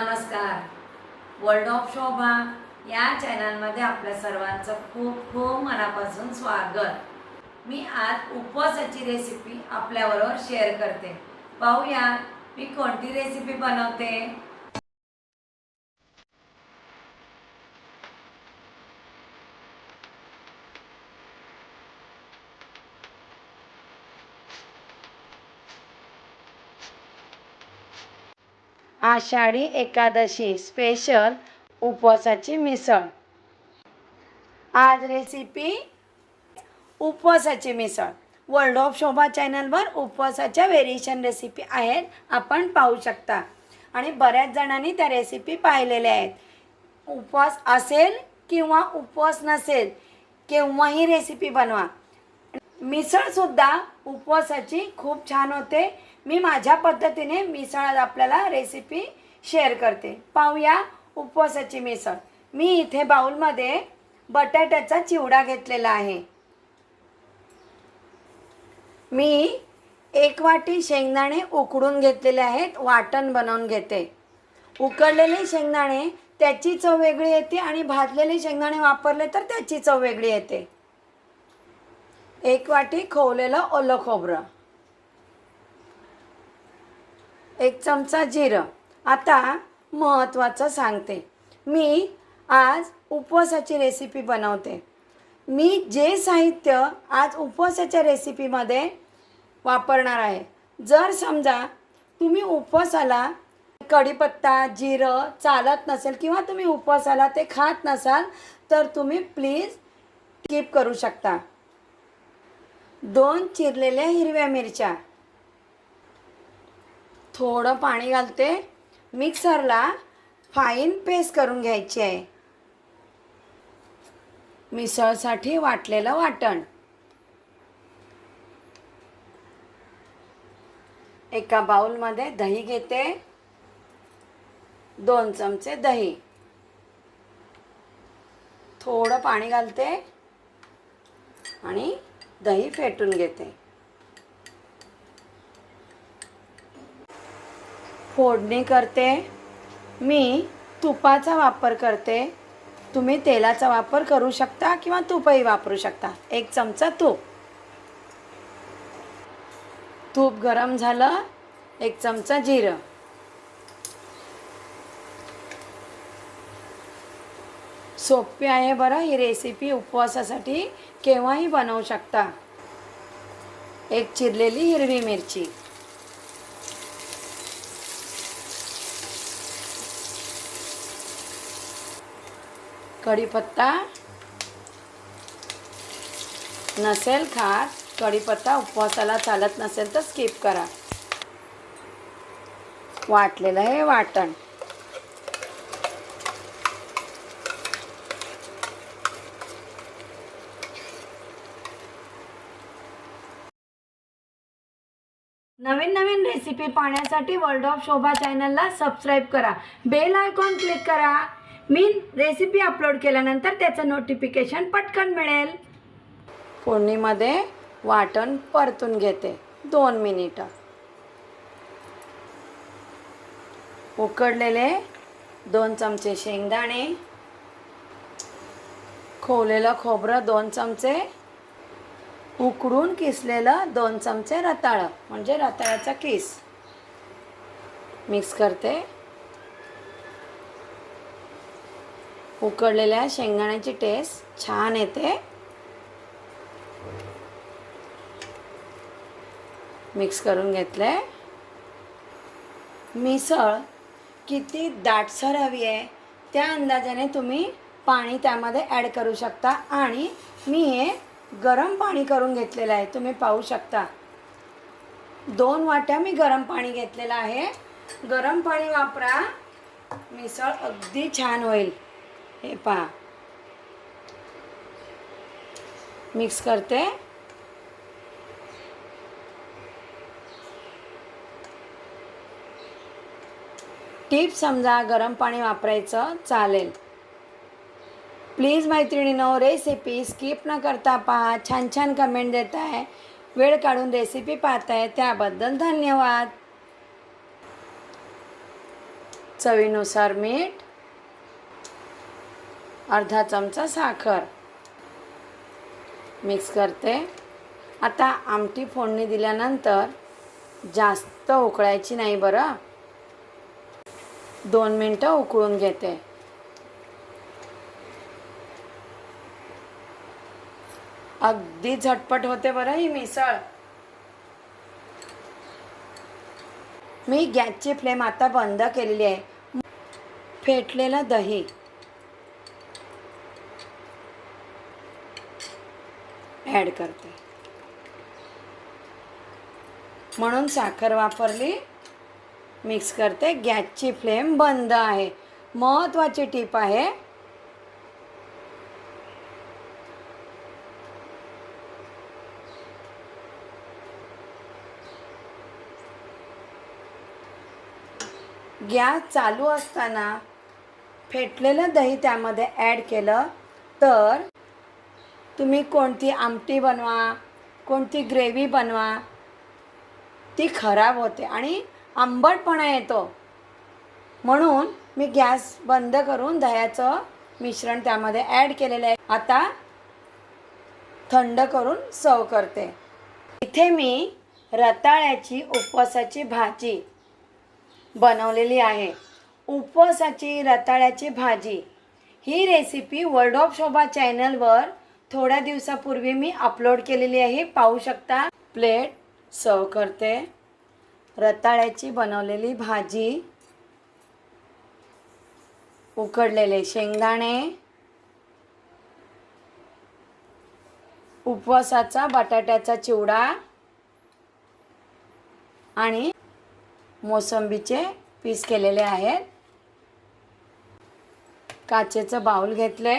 नमस्कार. World of शोभा या चॅनलमध्ये आपल्या सर्वांचं खूप खूप मनापासून स्वागत. मी आज उपवासाची रेसिपी आपल्याबरोबर शेअर करते. पाहूया मी कोणती रेसिपी बनवते? आषाढी एकादशी स्पेशल उपवासाची मिसळ. आज रेसिपी उपवासाची मिसळ. वर्ल्ड ऑफ शोभा चॅनलवर उपवासाच्या व्हेरिएशन रेसिपी आहेत आपण पाहू शकता. आणि बऱ्याच जणांनी त्या रेसिपी पाहिलेल्या आहेत. उपवास असेल किंवा उपवास नसेल केव्हाही रेसिपी बनवा. मिसळसुद्धा उपवासाची खूप छान होते. मी माझ्या पद्धतीने मिसळ आपल्याला रेसिपी शेअर करते. पाहूया उपवासाची मिसळ. मी इथे बाऊलमध्ये बटाट्याचा चिवडा घेतलेला आहे. मी एक वाटी शेंगदाणे उकडून घेतलेले आहेत वाटण बनवून घेते. उकडलेले शेंगदाणे त्याची चव वेगळी येते आणि भाजलेले शेंगदाणे वापरले तर त्याची चव वेगळी येते. एक वाटी खोवलेलं ओलं खोबरं. एक चमचा जिरं. आता महत्त्वाचं सांगते. मी आज उपवासाची रेसिपी बनवते. मी जे साहित्य आज उपवासाच्या रेसिपीमध्ये वापरणार आहे. जर समजा तुम्ही उपवासाला कढीपत्ता जिरं चालत नसेल किंवा तुम्ही उपवासाला ते खात नसाल तर तुम्ही प्लीज स्किप करू शकता. दोन चिरलेल्या हिरव्या मिरच्या. थोडं पाणी घालते. मिक्सरला फाईन पेस्ट करून घ्यायची आहे. मिसळसाठी वाटलेलं वाटण. एका बाउलमध्ये दही घेते. दोन चमचे दही. थोडं पाणी घालते. आणि दही फेटून घेते. फोडणी करते मी तुपाचा वापर करते. तुम्ही तेलाचा वापर करू शकता किंवा तूपही वापरू शकता. एक चमचा तूप. तूप गरम झालं एक चमचा जिरं. सोपी आहे बरं ही रेसिपी उपवासासाठी केव्हाही बनवू शकता. एक चिरलेली हिरवी मिरची. कढीपत्ता नसेल खात कढीपत्ता उपवासाला चालत नसेल तर स्किप करा. वाटलेलं हे वाटण. नवीन नवीन रेसिपी पाहण्यासाठी वर्ल्ड ऑफ शोभा चॅनलला सबस्क्राईब करा. बेल आयकॉन क्लिक करा. मी रेसिपी अपलोड केल्यानंतर त्याचं नोटिफिकेशन पटकन मिळेल. फोडणीमध्ये वाटण परतून घेते. दोन मिनिटं. उकडलेले दोन चमचे शेंगदाणे. खोवलेलं खोबरं दोन चमचे. उकडून किसलेलं दोन चमचे रताळं म्हणजे रताळ्याचा किस. मिक्स करते. उकडलेल्या शेंगदाण्याची टेस्ट छान येते. मिक्स करून घेतले मिसळ किती दाटसर हवी आहे. त्या अंदाजाने तुम्ही पाणी त्यामध्ये ॲड करू शकता आणि मी हे गरम पाणी करून घेतलेलं आहे. तुम्ही पाहू शकता. दोन वाट्या मी गरम पाणी घेतलेलं आहे. गरम पाणी वापरा. मिसळ अगदी छान होईल. हे पहा. मिक्स करते. टिप समजा गरम पाणी वापरायचं चालेल. प्लीज मैत्रिणीनो रेसिपी स्किप न करता पहा. छान छान कमेंट देत आहे. वेळ काढून रेसिपी पाहताय त्याबद्दल धन्यवाद. चवीनुसार मीठ. अर्धा चमचा साखर. मिक्स करते. आता आमटी फोडणी दिल्यानंतर जास्त उकळायची नाही बरं. दोन मिनटं उकळून घेते. अगदी झटपट होते बरं ही मिसळ. मी गॅसची फ्लेम आता बंद केलेली आहे. फेटलेलं दही. ॲड करते. म्हणून साखर वापरली मिक्स करते. गॅसची फ्लेम बंद आहे. महत्त्वाची टीप आहे गॅस चालू असताना फेटलेलं दही त्यामध्ये ॲड केलं तर तुम्ही कोणती आमटी बनवा कोणती ग्रेव्ही बनवा ती खराब होते आणि आंबटपणा येतो. म्हणून मी गॅस बंद करून दह्याचं मिश्रण त्यामध्ये ॲड केलेलं आहे. आता थंड करून सर्व करते. इथे मी रताळ्याची उपवासाची भाजी बनवलेली आहे. उपवासाची रताळ्याची भाजी ही रेसिपी वर्ल्ड ऑफ शोभा चॅनलवर थोड्या दिवसापूर्वी मी अपलोड केलेली आहे. पाहू शकता प्लेट सर्व करते. रताळ्याची बनवलेली भाजी. उकडलेले शेंगदाणे. उपवासाचा बटाट्याचा चिवडा. आणि मोसंबीचे पीस केलेले आहेत. काचेचं बाऊल घेतले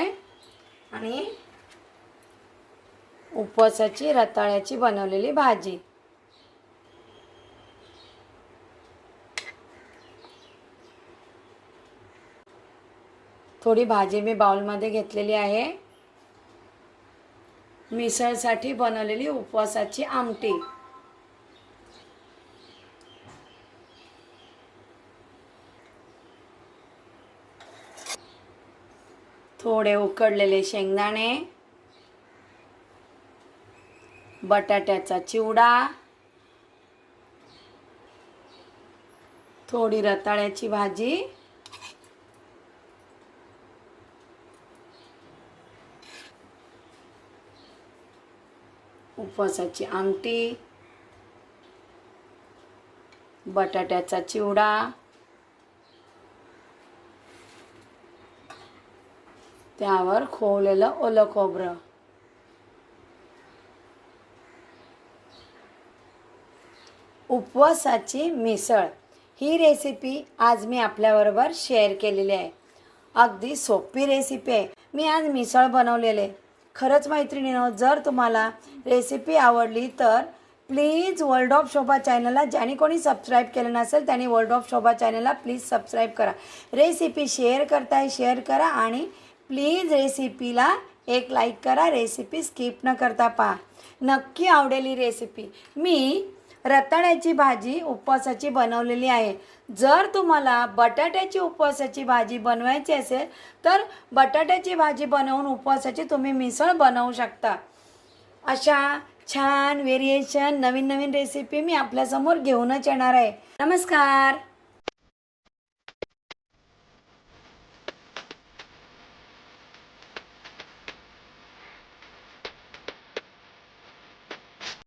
आणि उपवासाची रताळ्याची बनवलेली भाजी. थोडी भाजी मी बाउलमध्ये घेतलेली आहे. मिसळसाठी बनवलेली उपवासाची आमटी. थोडे उकडलेले शेंगदाणे. बटाट्याचा चिवडा थोडी रताळ्याची भाजी उपवासाची आमटी बटाट्याचा चिवडा त्यावर खोवलेलं ओलं खोबरं. उपवासाची मिसळ. ही रेसिपी आज मी आपल्याबरोबर शेअर केलेली आहे. अगदी सोपी रेसिपी आहे. मी आज मिसळ बनवलेले खरंच मैत्रिणीनं जर तुम्हाला रेसिपी आवडली तर प्लीज वर्ल्ड ऑफ शोभा चॅनलला ज्याने कोणी सबस्क्राईब केलं नसेल त्यांनी वर्ल्ड ऑफ शोभा चॅनलला प्लीज सबस्क्राईब करा. रेसिपी शेअर करताय शेअर करा आणि प्लीज रेसिपीला एक लाईक करा. रेसिपी स्किप न करता पहा. नक्की आवडेल ही रेसिपी मी रताळ्याची भाजी उपवासाची बनवलेली आहे. जर तुम्हाला बटाट्याची उपवासाची भाजी बनवायची असेल तर बटाट्याची भाजी बनवून उपवासाची तुम्ही मिसळ बनवू शकता. अशा छान व्हेरिएशन नवीन नवीन रेसिपी मी आपल्यासमोर घेऊनच येणार आहे. नमस्कार!